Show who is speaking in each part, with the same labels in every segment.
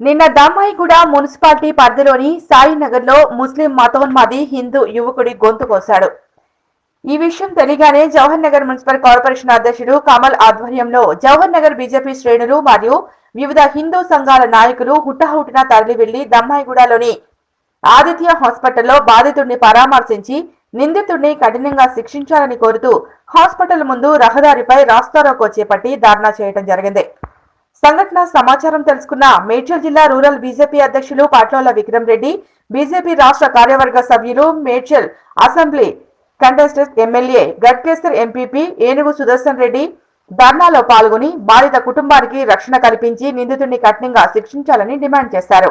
Speaker 1: నిన్న దమ్మాయిగూడ మున్సిపాలిటీ పరిధిలోని సాయినగర్లో ముస్లిం మతోన్మాది హిందూ యువకుడి గొంతు కోశాడు. ఈ విషయం తెలియగానే జవహర్ నగర్ మున్సిపల్ కార్పొరేషన్ అధ్యక్షుడు కమల్ ఆధ్వర్యంలో జవహర్ నగర్ బీజేపీ శ్రేణులు మరియు వివిధ హిందూ సంఘాల నాయకులు హుటాహుటిన తరలి వెళ్ళి దమ్మాయిగూడలోని ఆదిత్య హాస్పిటల్లో బాధితుడిని పరామర్శించి నిందితుడిని కఠినంగా శిక్షించాలని కోరుతూ హాస్పిటల్ ముందు రహదారిపై రాస్తారోకో చేపట్టి ధర్నా చేయడం జరిగింది. సంఘటన సమాచారం తెలుసుకున్న మేడ్చల్ జిల్లా రూరల్ బీజేపీ అధ్యక్షులు పాట్లోల విక్రమ్ రెడ్డి బీజేపీ రాష్ట్ర కార్యవర్గ సభ్యులు Medchal assembly contestant MLA Ghatkesar MPP Enugu Sudarshan Reddy ధర్నాలో పాల్గొని బాధిత కుటుంబానికి రక్షణ కల్పించి నిందితుడిని కఠినంగా శిక్షించాలని డిమాండ్ చేశారు.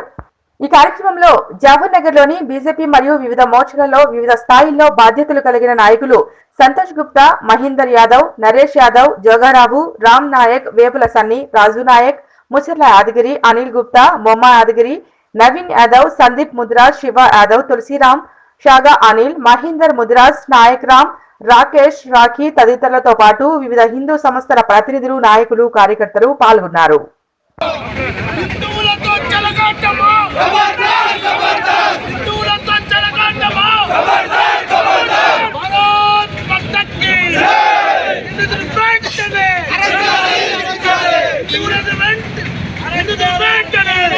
Speaker 1: ఈ కార్యక్రమంలో జవహర్ నగర్లోని బీజేపీ మరియు వివిధ మోర్చలలో వివిధ స్థాయిల్లో బాధ్యతలు కలిగిన నాయకులు సంతోష్ గుప్తా మహేందర్ యాదవ్ నరేష్ యాదవ్ జోగారావు రామ్ నాయక్ వేపుల సన్ని రాజు నాయక్ ముచర్ల యాదగిరి అనిల్ గుప్తా మొమ్మ యాదగిరి నవీన్ యాదవ్ సందీప్ ముద్రాజ్ శివ యాదవ్ తులసిరామ్ షాగా అనిల్ మహేందర్ ముద్రాజ్ నాయక్ రామ్ రాకేష్ రాఖీ తదితరులతో పాటు వివిధ హిందూ సంస్థల ప్రతినిధులు నాయకులు కార్యకర్తలు పాల్గొన్నారు.
Speaker 2: ಜಲಕಾಂಡವು ಹಿಂದೂರ ಜಲಕಾಂಡವು ಭಾರತ್ ಭಕ್ತಕ್ಕೆ ಹಿಂದೂ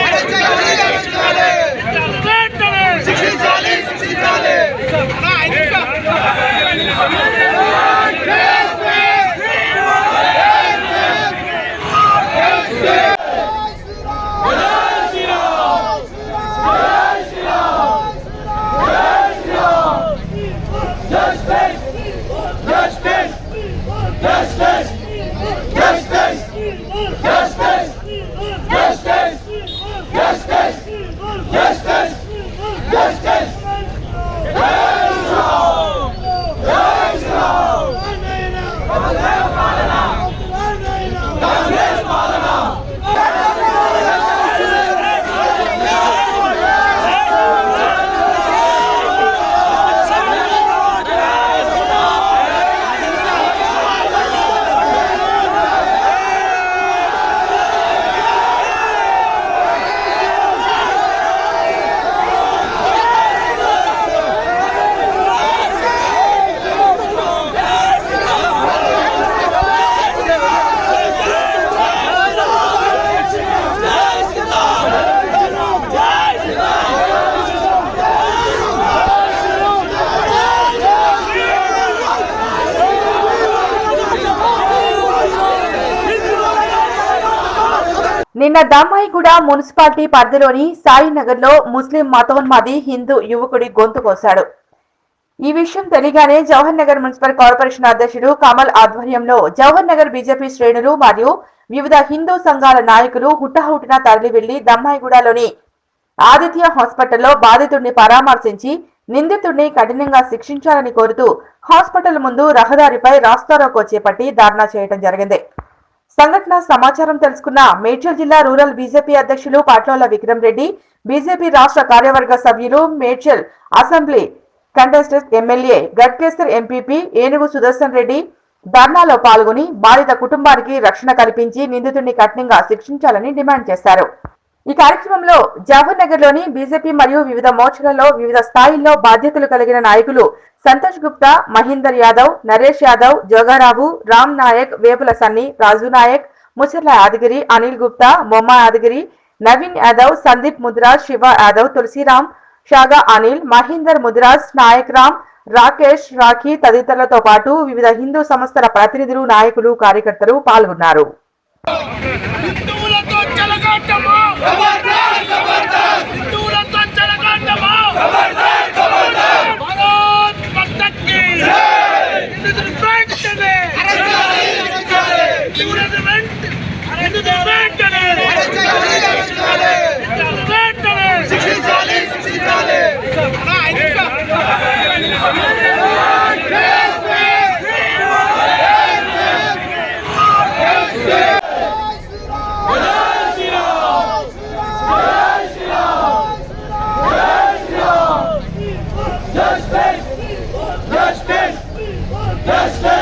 Speaker 2: Yes, yes.
Speaker 1: నిన్న దమ్మాయిగూడ మున్సిపాలిటీ పరిధిలోని సాయినగర్లో ముస్లిం మతోన్మాది హిందూ యువకుడి గొంతు కోశాడు. ఈ విషయం తెలియగానే జవహర్ నగర్ మున్సిపల్ కార్పొరేషన్ అధ్యక్షుడు కమల్ ఆధ్వర్యంలో జవహర్ నగర్ బీజేపీ శ్రేణులు మరియు వివిధ హిందూ సంఘాల నాయకులు హుటాహుటిన తరలి వెళ్ళి దమ్మాయిగూడలోని ఆదిత్య హాస్పిటల్లో బాధితుడిని పరామర్శించి నిందితుడిని కఠినంగా శిక్షించాలని కోరుతూ హాస్పిటల్ ముందు రహదారిపై రాస్తారోకో చేపట్టి ధర్నా చేయడం జరిగింది. సంఘటన సమాచారం తెలుసుకున్న మేడ్చల్ జిల్లా రూరల్ బీజేపీ అధ్యక్షులు పాట్లోల విక్రమ్ రెడ్డి బీజేపీ రాష్ట్ర కార్యవర్గ సభ్యులు Medchal assembly contestant MLA Ghatkesar MPP Enugu Sudarshan Reddy ధర్నాలో పాల్గొని బాధిత కుటుంబానికి రక్షణ కల్పించి నిందితుడిని కఠినంగా శిక్షించాలని డిమాండ్ చేశారు. ఈ కార్యక్రమంలో జవహర్ నగర్లోని బీజేపీ మరియు వివిధ మోర్చలలో వివిధ స్థాయిల్లో బాధ్యతలు కలిగిన నాయకులు సంతోష్ గుప్తా మహేందర్ యాదవ్ నరేష్ యాదవ్ జోగారావు రామ్ నాయక్ వేపుల సన్ని రాజు నాయక్ ముచర్ల యాదగిరి అనిల్ గుప్తా మొమ్మ యాదగిరి నవీన్ యాదవ్ సందీప్ ముద్రాజ్ శివ యాదవ్ తులసిరామ్ షాగా అనిల్ మహేందర్ ముద్రాజ్ నాయక్ రామ్ రాకేష్ రాఖీ తదితరులతో పాటు వివిధ హిందూ సంస్థల ప్రతినిధులు నాయకులు కార్యకర్తలు పాల్గొన్నారు.
Speaker 2: காட்டமா? அரசு அரசு அரசு அரசு justice.